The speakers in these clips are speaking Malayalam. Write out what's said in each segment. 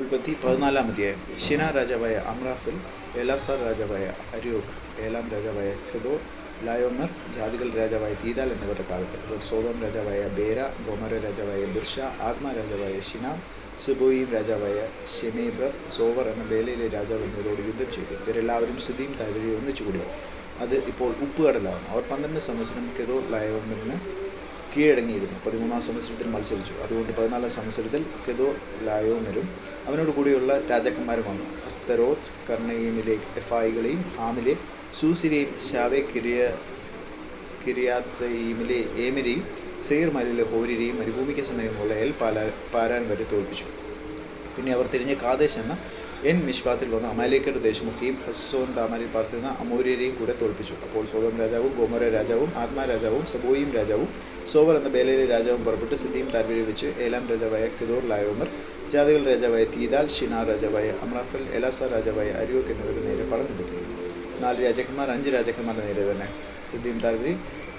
ഉൽപ്പത്തി പതിനാലാം അധ്യായം ഷിന രാജാവായ അമ്രാഫിൽ എലാസാർ രാജാവായ അരൂഖ് ഏലാം രാജാവായ ഖെദോ ലായോമർ ജാതികൾ രാജാവായ തീതാൽ എന്നിവരുടെ കാലത്ത്. സോദോം രാജാവായ ബേര ഗോമര രാജാവായ ബിർഷ ആത്മ രാജാവായ ഷിനാം സുബോയിം രാജാവായ ഷെമേബർ സോവർ എന്ന ബേലയിലെ രാജാവ് എന്നിവരോട് യുദ്ധം ചെയ്തു. ഇവരെല്ലാവരും സ്ഥിതിയും താഴ്വരയും ഒന്നിച്ചുകൂടി അത് ഇപ്പോൾ ഉപ്പുകടലാണ്. അവർ പന്ത്രണ്ട് സംവത്സരം കെതോ ലായോമറിന് കീഴടങ്ങിയിരുന്നു. പതിമൂന്നാം സംവത്സരത്തിൽ മത്സരിച്ചു. അതുകൊണ്ട് പതിനാലാം സംവത്സരത്തിൽ കെതോ ലായോമരും അവനോട് കൂടിയുള്ള രാജാക്കന്മാരും വന്നു. അസ്തരോത്ത് കർണയീമിലെ എഫായികളെയും ഹാമിലെ സൂസിരെയും ഷാവെ കിരിയ കിരിയാത്തയിമിലെ ഏമിരെയും സെയർ മലയിലെ ഹോരിരെയും മരുഭൂമിക്ക് സമയമുള്ള എൽ പാലാ പാരാൻ വരെ തോൽപ്പിച്ചു. പിന്നെ അവർ തിരിഞ്ഞ കാദേശ് എന്ന എൻ മിഷ്പാത്തിൽ വന്ന അമാലേക്കരുടെ ദേശമൊക്കെയും ഹസോൻ താമാരിൽ പാർത്തിരുന്ന അമൂര്യരെയും കൂടെ തോൽപ്പിച്ചു. അപ്പോൾ സോതം രാജാവും ഗോമര രാജാവും ആത്മാ രാജാവും സബോയും രാജാവും സോവർ എന്ന ബേലയിലെ രാജാവും പുറപ്പെട്ട് സിദ്ധിയും താൽപര്യം വെച്ച് ഏലാം രാജാവായ കിദോർ ലായോമർ ജാതികൾ രാജാവായ തീതാൽ ഷിനാർ രാജാവായ അമ്രാഫൽ എലാസ രാജാവായ അരിയോക്ക് എന്നിവരുടെ നേരെ പടഞ്ഞെടുത്തു നാല് രാജാക്കന്മാർ അഞ്ച് രാജാക്കന്മാരുടെ നേരെ തന്നെ. സിദ്ധിയും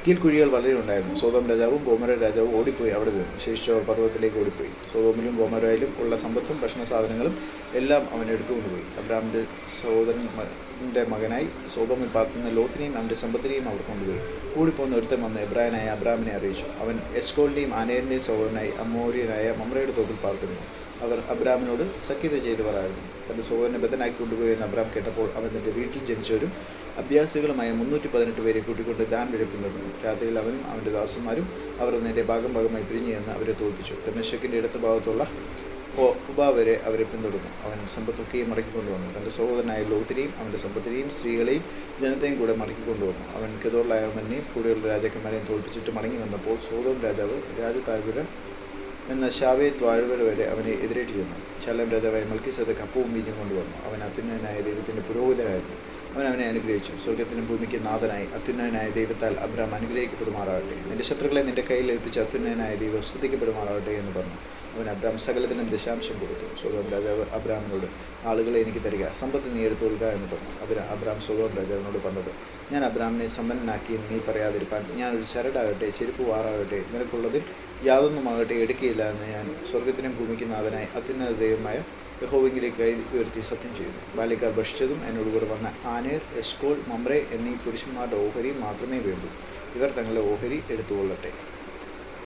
കീൽക്കുഴികൾ വളരെ ഉണ്ടായിരുന്നു സോതോം രാജാവും ഗോമര രാജാവും ഓടിപ്പോയി അവിടെ വീണു ശേഷിച്ചവർ പർവതത്തിലേക്ക് ഓടിപ്പോയി. സോതോമിലും ഗോമരയിലും ഉള്ള സമ്പത്തും ഭക്ഷണ സാധനങ്ങളും എല്ലാം അവൻ എടുത്തുകൊണ്ടുപോയി അബ്രാമിന്റെ സഹോദരന്റെ മകനായി സോതോമിൽ പാർത്തുന്ന ലോത്തിനെയും അവന്റെ സമ്പത്തിനെയും അവർ കൊണ്ടുപോയി. ഓടിപ്പോകുന്ന ഒരുത്തൻ വന്ന് എബ്രായനായ അബ്രാമിനെ അറിയിച്ചു. അവൻ എസ്കോളിന്റെയും ആനേറിന്റെയും സഹോദരനായി അമ്മോര്യനായ മമ്രയുടെ തോപ്പിൽ പാർത്തിരുന്നു. അവർ അബ്രാമിനോട് സഖ്യത ചെയ്തവരായിരുന്നു തന്റെ സഹോദരനെ ബദ്ധനാക്കി കൊണ്ടുപോയി എന്ന് അബ്രാം കേട്ടപ്പോൾ അവൻ തന്റെ വീട്ടിൽ ജനിച്ചവരും അഭ്യാസികളുമായ മുന്നൂറ്റി പതിനെട്ട് പേരെ കൂട്ടിക്കൊണ്ട് ദാൻ വെളുപ്പിനിരുന്നു രാത്രിയിൽ അവനും അവന്റെ ദാസന്മാരും അവർ നേരെ ഭാഗം ഭാഗമായി പിരിഞ്ഞു എന്ന് അവരെ തോൽപ്പിച്ചു. രമേശക്കിന്റെ ഇടത്ത ഭാഗത്തുള്ള ഒബ വരെ അവരെ പിന്തുടർന്നു. അവൻ സമ്പത്തൊക്കെയും മടക്കിക്കൊണ്ടുവന്നു തന്റെ സഹോദരനായ ലോത്തിനെയും അവന്റെ സമ്പത്തിനെയും സ്ത്രീകളെയും ജനത്തെയും കൂടെ മടക്കിക്കൊണ്ടുവന്നു അവൻ കെതോളായവനെയും കൂടെയുള്ള രാജാക്കന്മാരെയും തോൽപ്പിച്ചിട്ട് മടങ്ങി വന്നപ്പോൾ സോതോം രാജാവ് രാജതാഴ്വര എന്ന ശാവേത് താഴ്വര വരെ അവനെ എതിരേറ്റ് ചെന്നു ശാലം രാജാവായ മൽക്കിസദക്ക് അപ്പവും ബീജം കൊണ്ടുവന്നു. അവൻ അത്യുന്നതനായ ദൈവത്തിന്റെ പുരോഹിതനായിരുന്നു. അവൻ അവനെ അനുഗ്രഹിച്ചു. സ്വർഗത്തിനും ഭൂമിക്ക് നാഥനായി. അത്യുന്നതനായ ദൈവത്താൽ അബ്രഹാം അനുഗ്രഹിക്കപ്പെടുമാറാകട്ടെ. നിന്റെ ശത്രുക്കളെ നിന്റെ കയ്യിൽ ഏൽപ്പിച്ച് അത്യുന്നതനായ ദൈവം സ്തുതിക്കപ്പെടുമാറാകട്ടെ എന്ന് പറഞ്ഞു. അവൻ അബ്രാം സകലത്തിനും ദശാംശം കൊടുത്തു. സ്വതം രാജാവ് അബ്രാമിനോട് ആളുകളെ എനിക്ക് തരിക. സമ്പത്ത് നീ എടുത്തുകൊള്ളുക എന്ന് പറഞ്ഞു. അതിന് അബ്രാം സ്വതം രാജാവിനോട് പറഞ്ഞത് ഞാൻ അബ്രാമിനെ സമ്പന്നനാക്കി നീ പറയാതിരിപ്പാൻ ഞാൻ ഒരു ചരടാകട്ടെ ചെരുപ്പ് വാറാകട്ടെ. നിനക്കുള്ളതിൽ യാതൊന്നുമാകട്ടെ എടുക്കുകയില്ല എന്ന് ഞാൻ സ്വർഗത്തിനും ഭൂമിക്കുന്ന നാഥനായി അത്യുന്നത ദൈവമായ യഹോവെങ്കിലേക്ക് കൈ ഉയർത്തി സത്യം ചെയ്യുന്നു. ബാല്യക്കാർ ഭക്ഷിച്ചതും എന്നോട് കൂടെ വന്ന ആനേർ എസ്കോൾ മമ്രെ എന്നീ പുരുഷന്മാരുടെ ഓഹരി മാത്രമേ വേണ്ടൂ. ഇവർ തങ്ങളുടെ ഓഹരി എടുത്തുകൊള്ളട്ടെ.